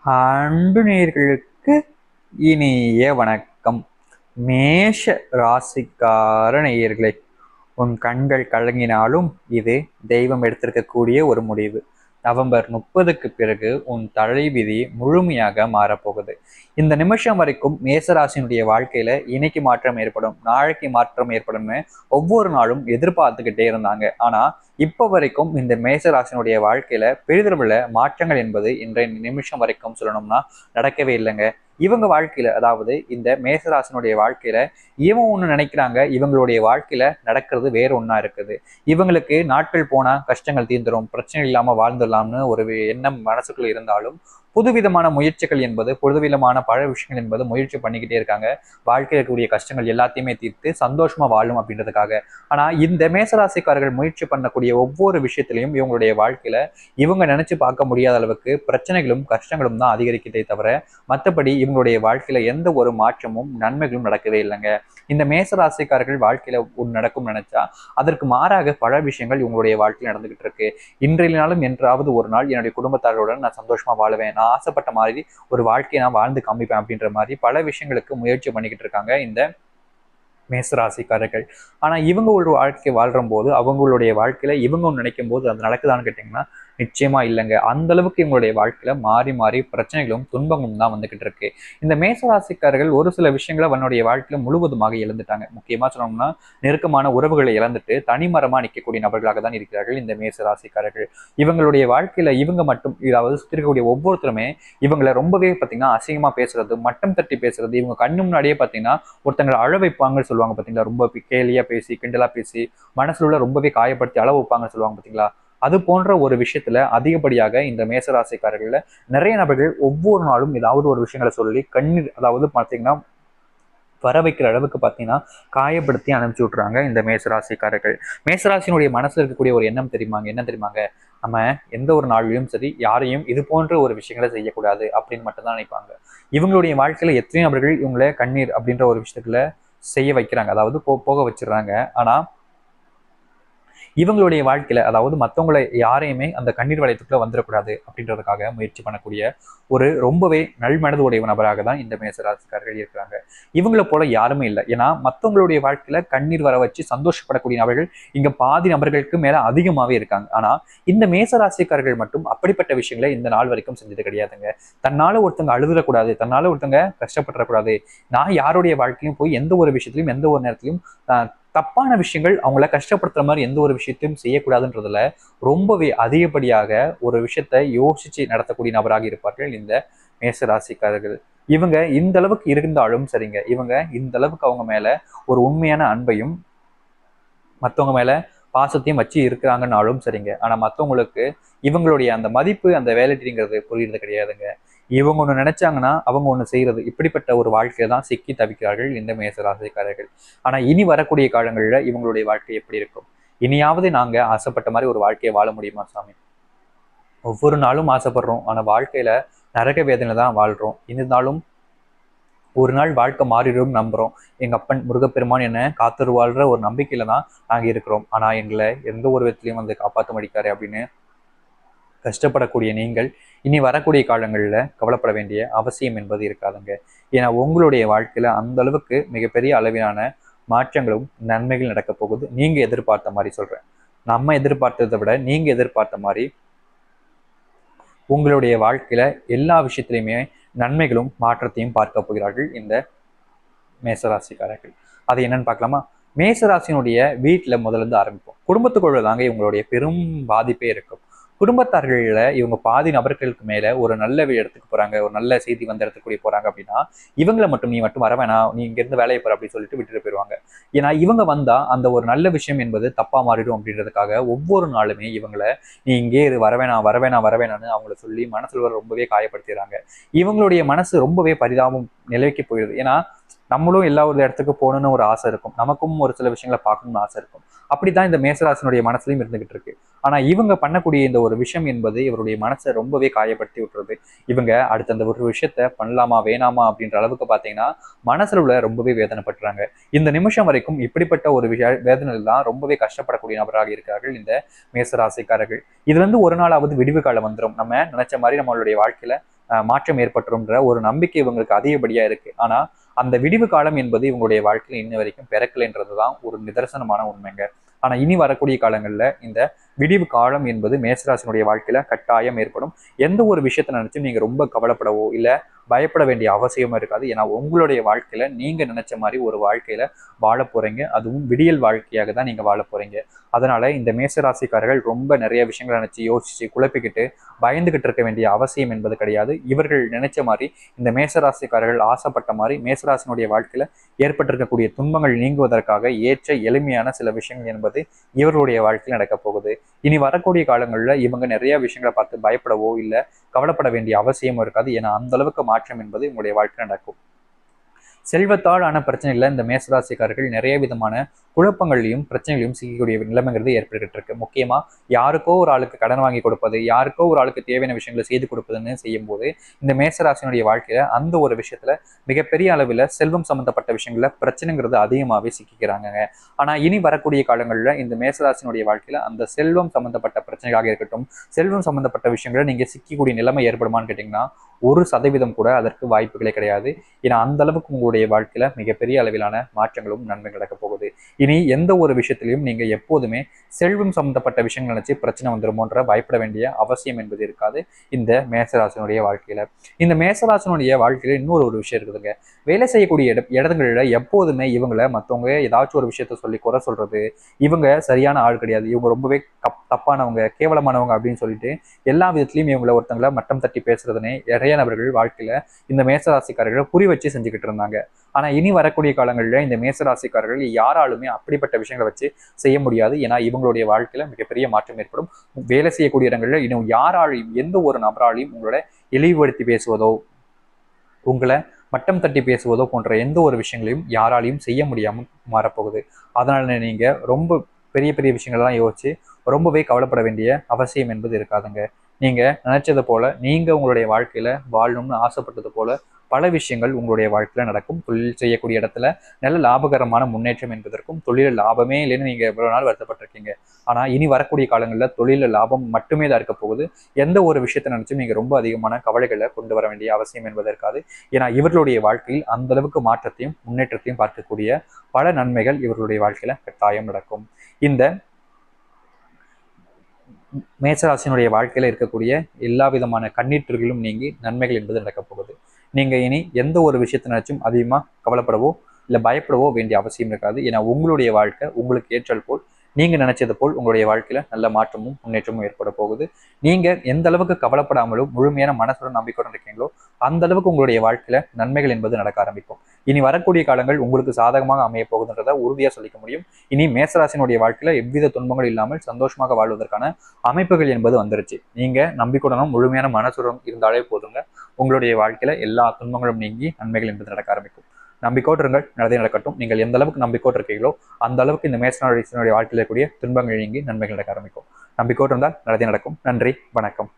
அன்பு இனிய வணக்கம். மேஷ ராசிக்கார நேயர்களே உன் கண்கள் கலங்கினாலும் இது தெய்வம் எடுத்திருக்கக்கூடிய ஒரு முடிவு. நவம்பர் முப்பதுக்கு பிறகு உன் தலைவிதி முழுமையாக மாறப்போகுது. இந்த நிமிஷம் வரைக்கும் மேசராசினுடைய வாழ்க்கையில இன்னைக்கு மாற்றம் ஏற்படும் நாளைக்கு மாற்றம் ஏற்படும்னு ஒவ்வொரு நாளும் எதிர்பார்த்துக்கிட்டே இருந்தாங்க. ஆனா இப்போ வரைக்கும் இந்த மேசராசினுடைய வாழ்க்கையில பெரிதளவுல மாற்றங்கள் என்பது இன்றைய நிமிஷம் வரைக்கும் சொல்லணும்னா நடக்கவே இல்லைங்க. இவங்க வாழ்க்கையில அதாவது இந்த மேசராசனுடைய வாழ்க்கையில இவன் ஒண்ணு நினைக்கிறாங்க இவங்களுடைய வாழ்க்கையில நடக்கிறது வேற ஒண்ணா இருக்குது. இவங்களுக்கு நாட்கள் போனா கஷ்டங்கள் தீர்ந்துரும் பிரச்சனை இல்லாம வாழ்ந்துடலாம்னு ஒரு எண்ணம் மனசுக்குள்ள இருந்தாலும் புதுவிதமான முயற்சிகள் என்பது புதுவிதமான பல விஷயங்கள் என்பது முயற்சி பண்ணிக்கிட்டே இருக்காங்க. வாழ்க்கையில் இருக்கக்கூடிய கஷ்டங்கள் எல்லாத்தையுமே தீர்த்து சந்தோஷமா வாழும் அப்படின்றதுக்காக. ஆனா இந்த மேசராசிக்காரர்கள் முயற்சி பண்ணக்கூடிய ஒவ்வொரு விஷயத்திலையும் இவங்களுடைய வாழ்க்கையில இவங்க நினைச்சு பார்க்க முடியாத அளவுக்கு பிரச்சனைகளும் கஷ்டங்களும் தான் அதிகரிக்கதே தவிர மற்றபடி இவங்களுடைய வாழ்க்கையில எந்த ஒரு மாற்றமும் நன்மைகளும் நடக்கவே இல்லைங்க. இந்த மேசராசிக்காரர்கள் வாழ்க்கையில ஒன்று நடக்கும் நினைச்சா அதற்கு மாறாக பல விஷயங்கள் இவங்களுடைய வாழ்க்கையில் நடந்துகிட்டு இருக்கு. இன்றைய நாளும் என்றாவது ஒரு நாள் என்னுடைய குடும்பத்தார்களுடன் நான் சந்தோஷமா வாழுவேன். நான் ஆசைப்பட்ட மாதிரி ஒரு வாழ்க்கையை நான் வாழ்ந்து காமிப்பேன் அப்படின்ற மாதிரி பல விஷயங்களுக்கு முயற்சி பண்ணிக்கிட்டு இருக்காங்க இந்த மேசராசிக்காரர்கள். ஆனா இவங்க ஒரு வாழ்க்கை வாழ்கிற போது அவங்களுடைய வாழ்க்கையில இவங்க நினைக்கும் போது அது நடக்குதான்னு கேட்டிங்கன்னா நிச்சயமா இல்லைங்க. அந்த அளவுக்கு இவங்களுடைய வாழ்க்கையில மாறி மாறி பிரச்சனைகளும் துன்பங்களும் தான் வந்துகிட்டு இருக்கு. இந்த மேசராசிக்காரர்கள் ஒரு சில விஷயங்களை அவனுடைய வாழ்க்கையில முழுவதுமாக இழந்துட்டாங்க. முக்கியமா சொன்னோம்னா நெருக்கமான உறவுகளை இழந்துட்டு தனிமரமா நிற்கக்கூடிய நபர்களாக தான் இருக்கிறார்கள் இந்த மேசராசிக்காரர்கள். இவங்களுடைய வாழ்க்கையில இவங்க மட்டும் அதாவது சுற்றி இருக்கக்கூடிய ஒவ்வொருத்தருமே இவங்களை ரொம்பவே பார்த்தீங்கன்னா அசிங்கமா பேசுறது மட்டம் தட்டி பேசுறது இவங்க கண்ணு முன்னாடியே பார்த்தீங்கன்னா ஒருத்தங்களை அழ வைப்பாங்கன்னு சொல்லுவாங்க பார்த்தீங்களா ரொம்ப கேலியா பேசி கிண்டலா பேசி மனசுல உள்ள ரொம்பவே காயப்படுத்தி அளவு வைப்பாங்கன்னு சொல்லுவாங்க பார்த்தீங்களா அது போன்ற ஒரு விஷயத்துல அதிகப்படியாக இந்த மேசராசிக்காரர்களில் நிறைய நபர்கள் ஒவ்வொரு நாளும் ஏதாவது ஒரு விஷயங்களை சொல்லி கண்ணீர் அதாவது பார்த்தீங்கன்னா வர வைக்கிற அளவுக்கு பார்த்தீங்கன்னா காயப்படுத்தி அனுப்பிச்சி விட்றாங்க இந்த மேசராசிக்காரர்கள். மேசராசினுடைய மனசில் இருக்கக்கூடிய ஒரு எண்ணம் தெரியுமாங்க? என்ன தெரியுமாங்க? நம்ம எந்த ஒரு நாளிலும் சரி யாரையும் இது போன்ற ஒரு விஷயங்களை செய்யக்கூடாது அப்படின்னு மட்டும்தான் நினைப்பாங்க. இவங்களுடைய வாழ்க்கையில் எத்தனையோ நபர்கள் இவங்களை கண்ணீர் அப்படின்ற ஒரு விஷயத்துல செய்ய வைக்கிறாங்க. அதாவது போ போக வச்சிடுறாங்க. ஆனால் இவங்களுடைய வாழ்க்கையில அதாவது மற்றவங்களை யாரையுமே அந்த கண்ணீர் வளையத்துக்குள்ள வந்துடக்கூடாது அப்படின்றதுக்காக முயற்சி பண்ணக்கூடிய ஒரு ரொம்பவே நல்மனது உடைய நபராக தான் இந்த மேசராசிக்காரர்கள் இருக்கிறாங்க. இவங்கள போல யாருமே இல்லை. ஏன்னா மற்றவங்களுடைய வாழ்க்கையில கண்ணீர் வர வச்சு சந்தோஷப்படக்கூடிய நபர்கள் இங்க பாதி நபர்களுக்கு மேல அதிகமாவே இருக்காங்க. ஆனா இந்த மேசராசிக்காரர்கள் மட்டும் அப்படிப்பட்ட விஷயங்களை இந்த நாள் வரைக்கும் செஞ்சது கிடையாதுங்க. தன்னால ஒருத்தங்க அழுதுடக்கூடாது தன்னால ஒருத்தங்க கஷ்டப்பட்டுறக்கூடாது. நான் யாருடைய வாழ்க்கையும் போய் எந்த ஒரு விஷயத்திலையும் எந்த ஒரு நேரத்திலையும் தப்பான விஷயங்கள் அவங்கள கஷ்டப்படுத்துற மாதிரி எந்த ஒரு விஷயத்தையும் செய்யக்கூடாதுன்றதுல ரொம்பவே அதிகப்படியாக ஒரு விஷயத்த யோசிச்சு நடத்தக்கூடிய நபராக இருப்பார்கள் இந்த மேசராசிக்காரர்கள். இவங்க இந்த அளவுக்கு இருந்தாலும் சரிங்க. இவங்க இந்த அளவுக்கு அவங்க மேல ஒரு உண்மையான அன்பையும் மற்றவங்க மேல பாசத்தையும் வச்சு இருக்கிறாங்கன்னாலும் சரிங்க. ஆனா மற்றவங்களுக்கு இவங்களுடைய அந்த மதிப்பு அந்த வேலைட்டிங்கிறது புரியுறது கிடையாதுங்க. இவங்க ஒன்று நினைச்சாங்கன்னா அவங்க ஒன்று செய்யறது. இப்படிப்பட்ட ஒரு வாழ்க்கையை தான் சிக்கி தவிக்கிறார்கள் இந்த மேசராசிக்காரர்கள் ஆனால் இனி வரக்கூடிய காலங்களில் இவங்களுடைய வாழ்க்கை எப்படி இருக்கும்? இனியாவது நாங்கள் ஆசைப்பட்ட மாதிரி ஒரு வாழ்க்கையை வாழ முடியுமா சாமி? ஒவ்வொரு நாளும் ஆசைப்படுறோம். ஆனால் வாழ்க்கையில நரக வேதனை தான் வாழ்கிறோம் இருந்தாலும் ஒரு நாள் வாழ்க்கை மாறிடும் நம்புறோம். எங்கள் அப்பன் முருகப்பெருமான் என்ன காத்துருவாழ்ற ஒரு நம்பிக்கையில தான் நாங்கள் இருக்கிறோம். ஆனால் எங்களை எந்த ஒரு விதத்துலையும் வந்து காப்பாற்ற முடிக்காரு அப்படின்னு கஷ்டப்படக்கூடிய நீங்கள் இனி வரக்கூடிய காலங்களில் கவலைப்பட வேண்டிய அவசியம் என்பது இருக்காதுங்க. ஏன்னா உங்களுடைய வாழ்க்கையில அந்த அளவுக்கு மிகப்பெரிய அளவிலான மாற்றங்களும் நன்மைகள் நடக்க போகுது. நீங்க எதிர்பார்த்த மாதிரி சொல்றேன். நம்ம எதிர்பார்த்ததை விட நீங்க எதிர்பார்த்த மாதிரி உங்களுடைய வாழ்க்கையில எல்லா விஷயத்திலையுமே நன்மைகளும் மாற்றத்தையும் பார்க்க போகிறார்கள் இந்த மேசராசிக்காரர்கள். அது என்னன்னு பார்க்கலாமா? மேசராசினுடைய வீட்டில் முதல்ல இருந்து ஆரம்பிப்போம். குடும்பத்துக்குள்ள தாங்க இவங்களுடைய பெரும் பாதிப்பே இருக்கும் குடும்பத்தார்களில் இவங்க பாதி நபர்களுக்கு மேலே ஒரு நல்ல இடத்துக்கு போகிறாங்க ஒரு நல்ல செய்தி வந்த இடத்துக்கு கூட போகிறாங்க அப்படின்னா இவங்களை மட்டும் நீ மட்டும் வர வேணாம் நீ இங்கேருந்து வேலையை போகிற அப்படின்னு சொல்லிட்டு விட்டுட்டு போயிடுவாங்க. ஏன்னா இவங்க வந்தால் அந்த ஒரு நல்ல விஷயம் என்பது தப்பாக மாறிடும் அப்படின்றதுக்காக ஒவ்வொரு நாளுமே இவங்களை நீ இங்கே இரு வரவேணாம் வரவேணாம் வரவேணான்னு அவங்கள சொல்லி மனசில் ரொம்பவே காயப்படுத்திடுறாங்க. இவங்களுடைய மனசு ரொம்பவே பரிதாபம் நிலைக்கு போயிடுது ஏன்னா நம்மளும் எல்லா ஒரு இடத்துக்கு போகணும்னு ஒரு ஆசை இருக்கும். நமக்கும் ஒரு சில விஷயங்களை பார்க்கணும்னு ஆசை இருக்கும். அப்படித்தான் இந்த மேசராசனுடைய மனசுலையும் இருந்துகிட்டு இருக்கு. ஆனா இவங்க பண்ணக்கூடிய இந்த ஒரு விஷயம் என்பது இவருடைய மனசை ரொம்பவே காயப்படுத்தி விட்டுறது இவங்க அடுத்த அந்த ஒரு விஷயத்த பண்ணலாமா வேணாமா அப்படின்ற அளவுக்கு பாத்தீங்கன்னா மனசுல உள்ள ரொம்பவே வேதனைப்படுறாங்க இந்த நிமிஷம் வரைக்கும் இப்படிப்பட்ட ஒரு விஷய வேதனையில் தான் ரொம்பவே கஷ்டப்படக்கூடிய நபராக இருக்கிறார்கள் இந்த மேசராசிக்காரர்கள். இதுல இருந்து ஒரு நாளாவது விடிவு காலம் வந்துடும் நம்ம நினைச்ச மாதிரி நம்மளுடைய வாழ்க்கையில மாற்றம் ஏற்பட்டுரும்ன்ற ஒரு நம்பிக்கை இவங்களுக்கு அதிகப்படியா இருக்கு. ஆனா அந்த விடிவு காலம் என்பது இவங்களுடைய வாழ்க்கையில் இன்ன வரைக்கும் பிறக்கலைன்றது தான் ஒரு நிதர்சனமான உண்மைங்க. ஆனா இனி வரக்கூடிய காலங்கள்ல இந்த விடிவு காலம் என்பது மேசராசினுடைய வாழ்க்கையில கட்டாயம் ஏற்படும். எந்த ஒரு விஷயத்தை நினைச்சும் நீங்க ரொம்ப கவலைப்படவோ இல்ல பயப்பட வேண்டிய அவசியமும் இருக்காது. ஏன்னா உங்களுடைய வாழ்க்கையில நீங்க நினைச்ச மாதிரி ஒரு வாழ்க்கையில வாழ போறீங்க. அதுவும் விடியல் வாழ்க்கையாக தான் நீங்க வாழ போறீங்க. அதனால இந்த மேசராசிக்காரர்கள் ரொம்ப நிறைய விஷயங்களை நினைச்சு யோசிச்சு குழப்பிக்கிட்டு பயந்துகிட்டு இருக்க வேண்டிய அவசியம் என்பது கிடையாது. இவர்கள் நினைச்ச மாதிரி இந்த மேசராசிக்காரர்கள் ஆசைப்பட்ட மாதிரி மேசராசினுடைய வாழ்க்கையில ஏற்பட்டிருக்கக்கூடிய துன்பங்கள் நீங்குவதற்காக ஏற்ற எளிமையான சில விஷயங்கள் என்பது இவர்களுடைய வாழ்க்கையில் நடக்க போகுது. இனி வரக்கூடிய காலங்களில் இவங்க நிறைய விஷயங்களை பார்த்து பயப்படவோ இல்லை கவலைப்பட வேண்டிய அவசியமும் இருக்காது. ஏன்னா அந்த அளவுக்கு மாற்றம் என்பது உங்களுடைய வாழ்க்கை நடக்கும். செல்வத்தால் ஆன பிரச்சனைகளில் இந்த மேசராசிக்காரர்கள் நிறைய விதமான குழப்பங்களையும் பிரச்சனைகளையும் சிக்கக்கூடிய நிலைமைங்கிறது ஏற்பட்டுகிட்டு இருக்கு முக்கியமாக யாருக்கோ ஒரு ஆளுக்கு கடன் வாங்கி கொடுப்பது யாருக்கோ ஒரு ஆளுக்கு தேவையான விஷயங்களை செய்து கொடுப்பதுன்னு செய்யும்போது இந்த மேசராசினுடைய வாழ்க்கையில அந்த ஒரு விஷயத்துல மிகப்பெரிய அளவில் செல்வம் சம்பந்தப்பட்ட விஷயங்கள்ல பிரச்சனைங்கிறது அதிகமாகவே சிக்கிக்கிறாங்க ஆனா இனி வரக்கூடிய காலங்களில் இந்த மேசராசினுடைய வாழ்க்கையில அந்த செல்வம் சம்பந்தப்பட்ட பிரச்சனைகளாக இருக்கட்டும் செல்வம் சம்பந்தப்பட்ட விஷயங்களை நீங்க சிக்கக்கூடிய நிலைமை ஏற்படுமான்னு கேட்டீங்கன்னா ஒரு சதவீதம் கூட அதற்கு வாய்ப்புகளே கிடையாது. ஏன்னா அந்த அளவுக்கு உங்களுடைய வாழ்க்கையில மிகப்பெரிய அளவிலான மாற்றங்களும் நன்மை நடக்க போகுது. இனி எந்த ஒரு விஷயத்திலையும் நீங்க எப்போதுமே செல்வம் சம்பந்தப்பட்ட விஷயங்கள் நினைச்சு பிரச்சனை வந்துருமோன்ற பயப்பட வேண்டிய அவசியம் என்பது இருக்காது இந்த மேசராசனுடைய வாழ்க்கையில. இந்த மேசராசனுடைய வாழ்க்கையில இன்னொரு ஒரு விஷயம் இருக்குதுங்க. வேலை செய்யக்கூடிய இட இடங்களில் எப்போதுமே இவங்களை மற்றவங்க ஏதாச்சும் ஒரு விஷயத்த சொல்லி குறை சொல்றது இவங்க சரியான ஆள் கிடையாது இவங்க ரொம்பவே கப் தப்பானவங்க கேவலமானவங்க அப்படின்னு சொல்லிட்டு எல்லா விதத்திலையும் இவங்களை ஒருத்தங்களை மட்டம் தட்டி பேசுறதுனே நிறைய நபர்கள் வாழ்க்கையில இந்த மேசராசிக்காரர்களை புரி வச்சு செஞ்சுக்கிட்டு இருந்தாங்க. ஆனால் இனி வரக்கூடிய காலங்களில் இந்த மேசராசிக்காரர்கள் யாராலுமே அப்படிப்பட்ட விஷயங்களை வச்சு செய்ய முடியாது. ஏன்னா இவங்களுடைய வாழ்க்கையில மிகப்பெரிய மாற்றம் ஏற்படும். வேலை செய்யக்கூடிய இடங்களில் இன்னும் யாராலையும் எந்த ஒரு நபராலையும் உங்களோட இழிவுபடுத்தி பேசுவதோ உங்களை மட்டம் தட்டி பேசுவதோ போன்ற எந்த ஒரு விஷயங்களையும் யாராலையும் செய்ய முடியாமல் மாறப்போகுது. அதனால நீங்க ரொம்ப பெரிய பெரிய விஷயங்கள்லாம் யோசிச்சு ரொம்பவே கவலைப்பட வேண்டிய அவசியம் என்பது இருக்காதுங்க. நீங்க நினைச்சது போல நீங்க உங்களுடைய வாழ்க்கையில வாழணும்னு ஆசைப்பட்டது போல பல விஷயங்கள் உங்களுடைய வாழ்க்கையில் நடக்கும். தொழில் செய்யக்கூடிய இடத்துல நல்ல லாபகரமான முன்னேற்றம் என்பதற்கும் தொழிலில் லாபமே இல்லைன்னு நீங்கள் இவ்வளோ நாள் வருத்தப்பட்டிருக்கீங்க. ஆனால் இனி வரக்கூடிய காலங்களில் தொழிலில் லாபம் மட்டுமே தான் இருக்க போகுது. எந்த ஒரு விஷயத்தை நினச்சும் நீங்கள் ரொம்ப அதிகமான கவலைகளை கொண்டு வர வேண்டிய அவசியம் என்பது இருக்காது. ஏன்னா இவர்களுடைய வாழ்க்கையில் அந்த அளவுக்கு மாற்றத்தையும் முன்னேற்றத்தையும் பார்க்கக்கூடிய பல நன்மைகள் இவர்களுடைய வாழ்க்கையில் கட்டாயம் நடக்கும். இந்த மேசராசினுடைய வாழ்க்கையில் இருக்கக்கூடிய எல்லா விதமான கண்ணீற்றுகளும் நீங்கி நன்மைகள் என்பது நடக்கப் போகுது. நீங்கள் இனி எந்த ஒரு விஷயத்தை அதிகமாக கவலைப்படவோ இல்லை பயப்படவோ வேண்டிய அவசியம் இருக்காது. ஏன்னா உங்களுடைய வாழ்க்கை உங்களுக்கு ஏற்றல் போல் நீங்கள் நினைச்சது போல் உங்களுடைய வாழ்க்கையில் நல்ல மாற்றமும் முன்னேற்றமும் ஏற்பட போகுது. நீங்கள் எந்த அளவுக்கு கவலைப்படாமலும் முழுமையான மனசுடன் நம்பிக்கையுடன் இருக்கீங்களோ அந்த அளவுக்கு உங்களுடைய வாழ்க்கையில் நன்மைகள் என்பது நடக்க ஆரம்பிக்கும். இனி வரக்கூடிய காலங்கள் உங்களுக்கு சாதகமாக அமைய போகுதுன்றதை உறுதியாக சொல்லிக்க முடியும். இனி மேசராசினுடைய வாழ்க்கையில எவ்வித துன்பங்கள் இல்லாமல் சந்தோஷமாக வாழ்வதற்கான அமைப்புகள் என்பது வந்துருச்சு. நீங்க நம்பிக்கையுடனும் முழுமையான மனசுடன் இருந்தாலே போதுங்க. உங்களுடைய வாழ்க்கையில எல்லா துன்பங்களும் நீங்கி நன்மைகள் என்பது நடக்க ஆரம்பிக்கும். நம்பிக்கோடு இருங்கள். நடக்கட்டும். நீங்கள் எந்த அளவுக்கு நம்பிக்கோடு இருக்கீங்களோ அந்த அளவுக்கு இந்த மேசனுடைய வாழ்க்கையில் கூடிய துன்பங்கள் நீங்கி நன்மைகள் நடக்க ஆரம்பிக்கும். நம்பிக்கோடு இருந்தால் நடந்தே நடக்கும். நன்றி. வணக்கம்.